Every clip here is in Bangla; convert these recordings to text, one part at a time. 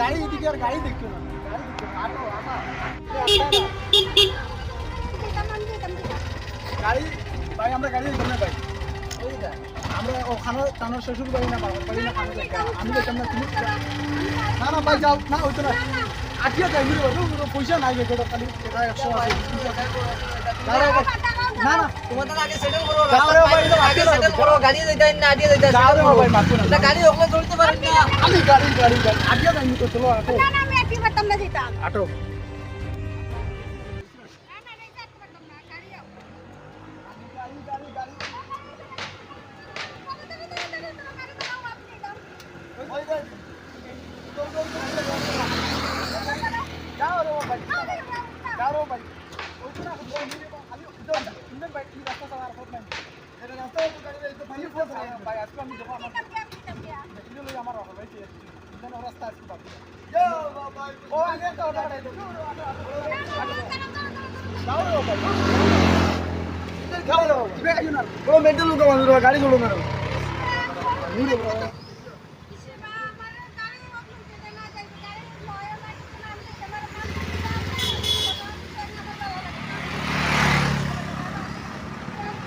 গাড়ি এদিকে আর গাড়ি দেখছ না আমরা গাড়ি না আমরা শ্বশুর বাড়ি না বাড়ি না আমি দেখলাম না তুমি না না ভাই যাও না ওই তো না আটিয়া যাই নিয়ে বাবু পয়সা নাই গেছে তো খালি এটা একশো আছে দাঁড়াও ভাই। না না। তোমাদের আগে সেটেল করো যাও ভাই, আগে সেটেল করো গাড়ি দিতে না আডিয়ে দিতে যাও ভাই বাকি না গাড়ি ওখানে চলতে পারেন না। খালি গাড়ি গাড়ি গাড়ি। আটিয়া যাই তো চলো আটো ইদন ইদন ভাই কি রাস্তা চালার পথ নাই এটা রাস্তা খালি নাই ভাই আজকে আমি যাব আমার এটা লই আমার হবে ভাই ইদন রাস্তা আছে বাবা ও আগে তো ওটা যাও রে ভাই যাও রে ভাই আইও না ও মেন্টাল লোক মানুষ গাড়ি চলো না নুরে বাবা তুই জানা আডিয়া আয় ওরে মা বহুত দিন থেকে আজি প্ল্যান হওয়া আমরা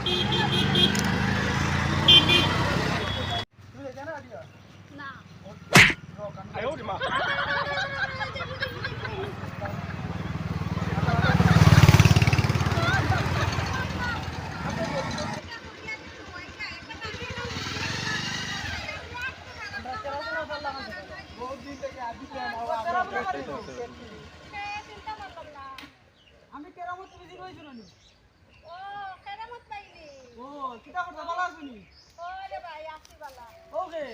আমি কেরামত তুমি জি কইছো নি। ও। কিটা করতে ভালো আছুনি ওরে ভাই আসি বালা ওকে।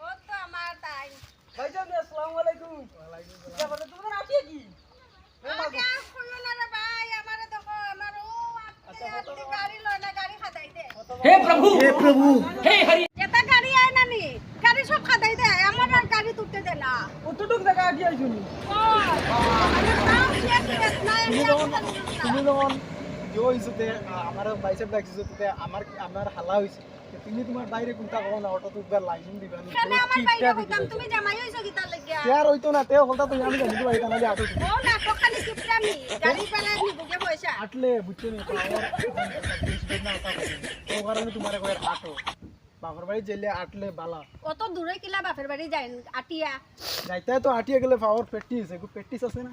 ও তো আমার তাই। ভাইজান আসসালামু আলাইকুম। কিটা করতে তোমাদের আছে কি? আগে আর না রে ভাই আমারে দেখো আমার ও আপনি আপনি গাড়ি লয় না গাড়ি খাদাই দে। হে প্রভু। হে প্রভু। হে হরি। যেটা গাড়ি আয় না নি গাড়ি সব খাদাই দে আমার আর গাড়ি তুলতে দে না। কতটুক জায়গা আটি আইছুনি ও আমার নাম শেষ নাই তুমি যখন তুমি যখন ইয়ে হয়েছে আমার বাইসেপ লাগছে তাতে আমার আমার হালা হয়েছে তে তুমি তোমার বাইরে কোনটা কো না অটো তুকবার লাইসেন্স দিবা নি কেন আমার বাইরে কইতাম তুমি জামাই হইছো গিতার লাগিয়া। কেয়ার হইতো না তে হলতা তুমি আমি জানি দিবা এটা নালে আটো ও না তো খালি কিপটামি গাড়ি পেলাই নি বুঝে পয়সা আটলে বুঝছ নি? তো আমার না ওটা তো কারণে তোমার কয় আটো বাবার বাড়ি জেলে আটলে বালা। অত দূরে কিলা বাপের বাড়ি যায় আটিয়া যাইতে তো আটিয়ে গেলে পাওয়ার প্র্যাকটিস এগো প্র্যাকটিস আছে না?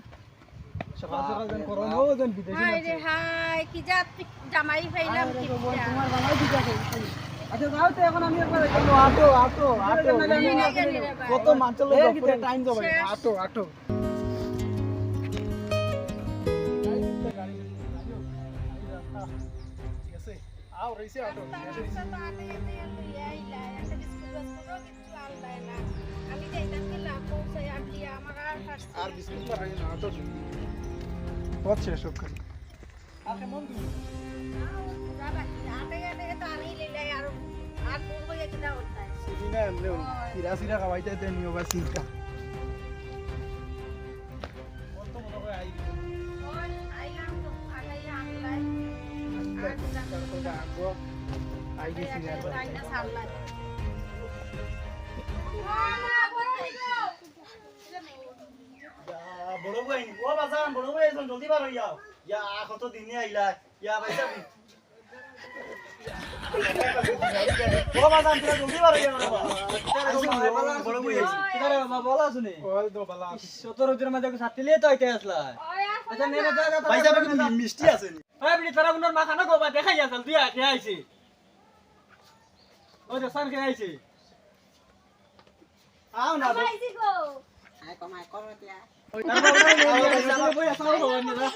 সকাল সকাল যেন করো ও যেন বিদেশি হাই রে হাই কি যা জামাই পাইলাম কিপটা তোমার বানাই দিতে আচ্ছা যাও তো এখন আমি একবার আটো আটো আটো আটো না জানি কত মাঞ্চল টাইম যাবে আটো আটো আও রইছে আটো আমি যাইতাম কিলা পৌঁছাই আটিয়া আমার আর আর বিস্কুট পারাই না আটো শেষ হোক খালি আর কেমন তুমি সিদিনা এমনি সিরা সিরা খাওয়াইতে দেন নিও সিরকা কত মনে হয় আই আই বড় বই ও বাজান বড় বই এজন জলদি বার হইয়া ইয়া কত দিনে আইলা ইয়া পয়সা ও বাজান তোরা জলদি বার হইয়া বড় বই আইছি কিদারে বাবা বলা আছুনি ওই তো বালা সতেরো জন মাঝে সাথে লিয়ে তো আইতে আসলা আচ্ছা নে না যা যা পয়সা কিন্তু মিষ্টি আছে নি? ওই বিড়ি তারা গুনার মাথা না গোবা দেখাই যা জলদি আ আইছি ওই যে সান কে আইছি আও না 我也上厕我你呢